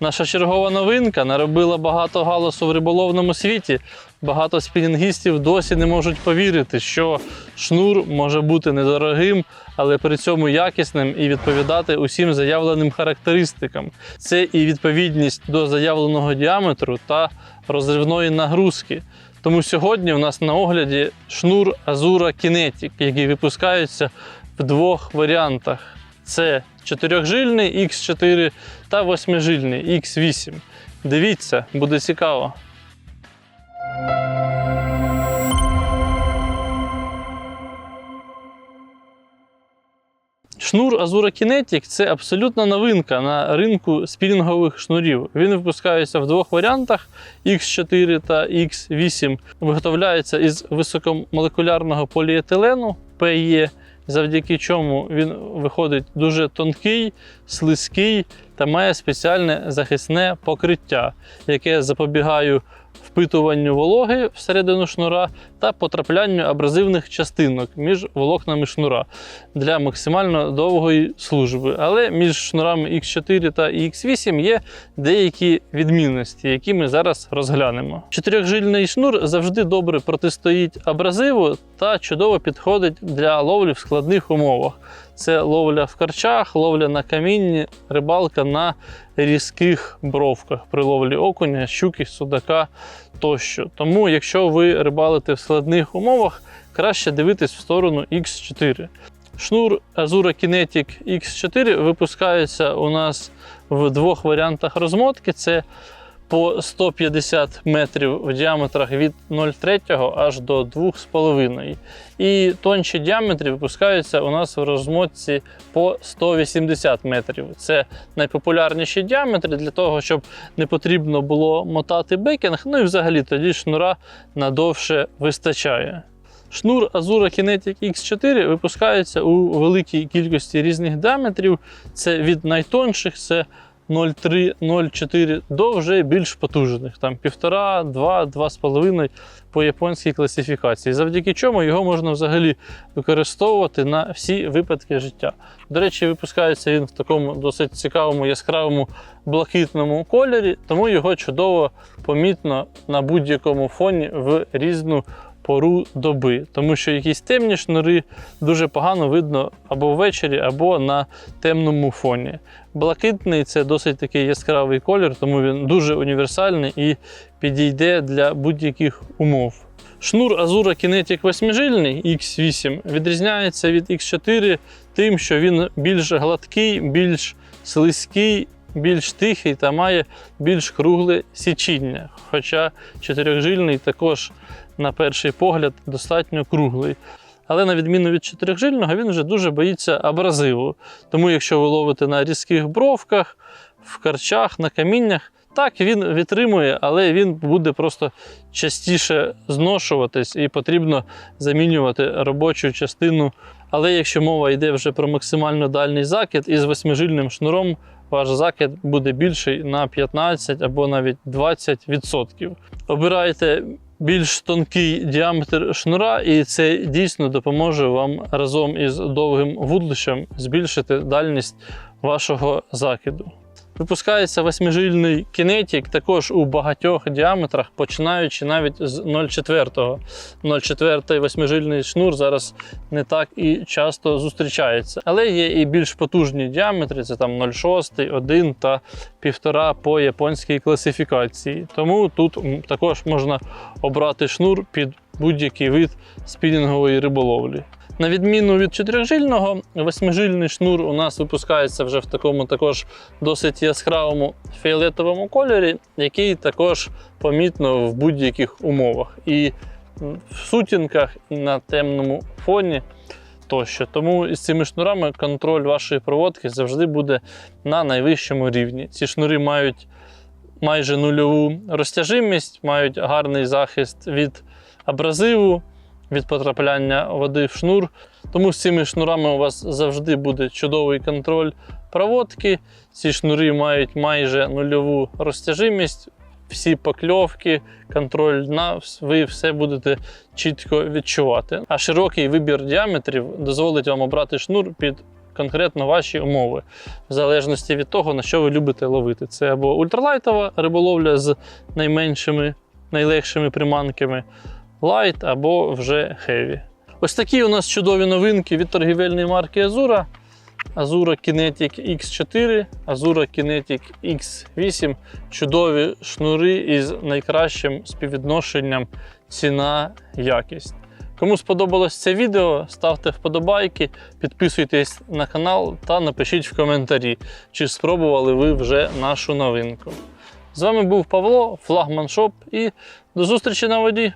Наша чергова новинка наробила багато галасу в риболовному світі. Багато спінінгістів досі не можуть повірити, що шнур може бути недорогим, але при цьому якісним і відповідати усім заявленим характеристикам. Це і відповідність до заявленого діаметру та розривної нагрузки. Тому сьогодні в нас на огляді шнур Azura Kinetic, який випускається в двох варіантах: це чотирьохжильний X4 та восьмижильний X8. Дивіться, буде цікаво. Шнур Azura Kinetic це абсолютна новинка на ринку спінінгових шнурів. Він випускається в двох варіантах: X4 та X8. Виготовляється із високомолекулярного поліетилену PE, завдяки чому він виходить дуже тонкий, слизький та має спеціальне захисне покриття, яке запобігає впитуванню вологи всередину шнура та потраплянню абразивних частинок між волокнами шнура для максимально довгої служби. Але між шнурами X4 та X8 є деякі відмінності, які ми зараз розглянемо. Чотирьохжильний шнур завжди добре протистоїть абразиву та чудово підходить для ловлі в складних умовах. Це ловля в карчах, ловля на камінні, рибалка на різких бровках при ловлі окуня, щуки, судака тощо. Тому, якщо ви рибалите в складних умовах, краще дивитись в сторону X4. Шнур Azura Kinetic X4 випускається у нас в двох варіантах розмотки. Це по 150 метрів в діаметрах від 0,3 аж до 2,5. І тонші діаметри випускаються у нас в розмотці по 180 метрів. Це найпопулярніші діаметри для того, щоб не потрібно було мотати бекінг. Ну і взагалі тоді шнура надовше вистачає. Шнур Azura Kinetic X4 випускається у великій кількості різних діаметрів. Це від найтонших, це 0,3, 0,4 до вже більш потужних, там 1,5, 2, 2,5 по японській класифікації, завдяки чому його можна взагалі використовувати на всі випадки життя. До речі, випускається він в такому досить цікавому яскравому блакитному кольорі, тому його чудово помітно на будь-якому фоні в різну пору доби, тому що якісь темні шнури дуже погано видно або ввечері, або на темному фоні. Блакитний це досить такий яскравий колір, тому він дуже універсальний і підійде для будь-яких умов. Шнур Azura Kinetic 8-жильний X8 відрізняється від X4 тим, що він більш гладкий, більш слизький, більш тихий та має більш кругле січіння. Хоча чотирьохжильний також, на перший погляд, достатньо круглий. Але на відміну від чотирьохжильного, він вже дуже боїться абразиву. Тому, якщо ви ловите на різких бровках, в карчах, на каміннях, так він витримує, але він буде просто частіше зношуватись і потрібно замінювати робочу частину. Але якщо мова йде вже про максимально дальній закид із восьмижильним шнуром, ваш закид буде більший на 15 або навіть 20%. Обирайте більш тонкий діаметр шнура, і це дійсно допоможе вам разом із довгим вудлищем збільшити дальність вашого закиду. Випускається восьмижильний кінетік також у багатьох діаметрах, починаючи навіть з 0,4. 0,4 восьмижильний шнур зараз не так і часто зустрічається. Але є і більш потужні діаметри, це там 0,6, 1 та 1,5 по японській класифікації. Тому тут також можна обрати шнур під будь-який вид спінінгової риболовлі. На відміну від чотирьохжильного, восьмижильний шнур у нас випускається вже в такому також досить яскравому фіолетовому кольорі, який також помітно в будь-яких умовах. І в сутінках, і на темному фоні тощо. Тому із цими шнурами контроль вашої проводки завжди буде на найвищому рівні. Ці шнури мають майже нульову розтяжимість, мають гарний захист від абразиву від потрапляння води в шнур. Тому з цими шнурами у вас завжди буде чудовий контроль проводки. Ці шнури мають майже нульову розтяжимість. Всі покльовки, контроль дна, ви все будете чітко відчувати. А широкий вибір діаметрів дозволить вам обрати шнур під конкретно ваші умови, в залежності від того, на що ви любите ловити. Це або ультралайтова риболовля з найменшими, найлегшими приманками, лайт або вже хеві. Ось такі у нас чудові новинки від торгівельної марки Azura. Azura Kinetic X4, Azura Kinetic X8 чудові шнури із найкращим співвідношенням ціна-якість. Кому сподобалось це відео, ставте вподобайки, підписуйтесь на канал та напишіть в коментарі, чи спробували ви вже нашу новинку. З вами був Павло, Флагман Шоп і до зустрічі на воді!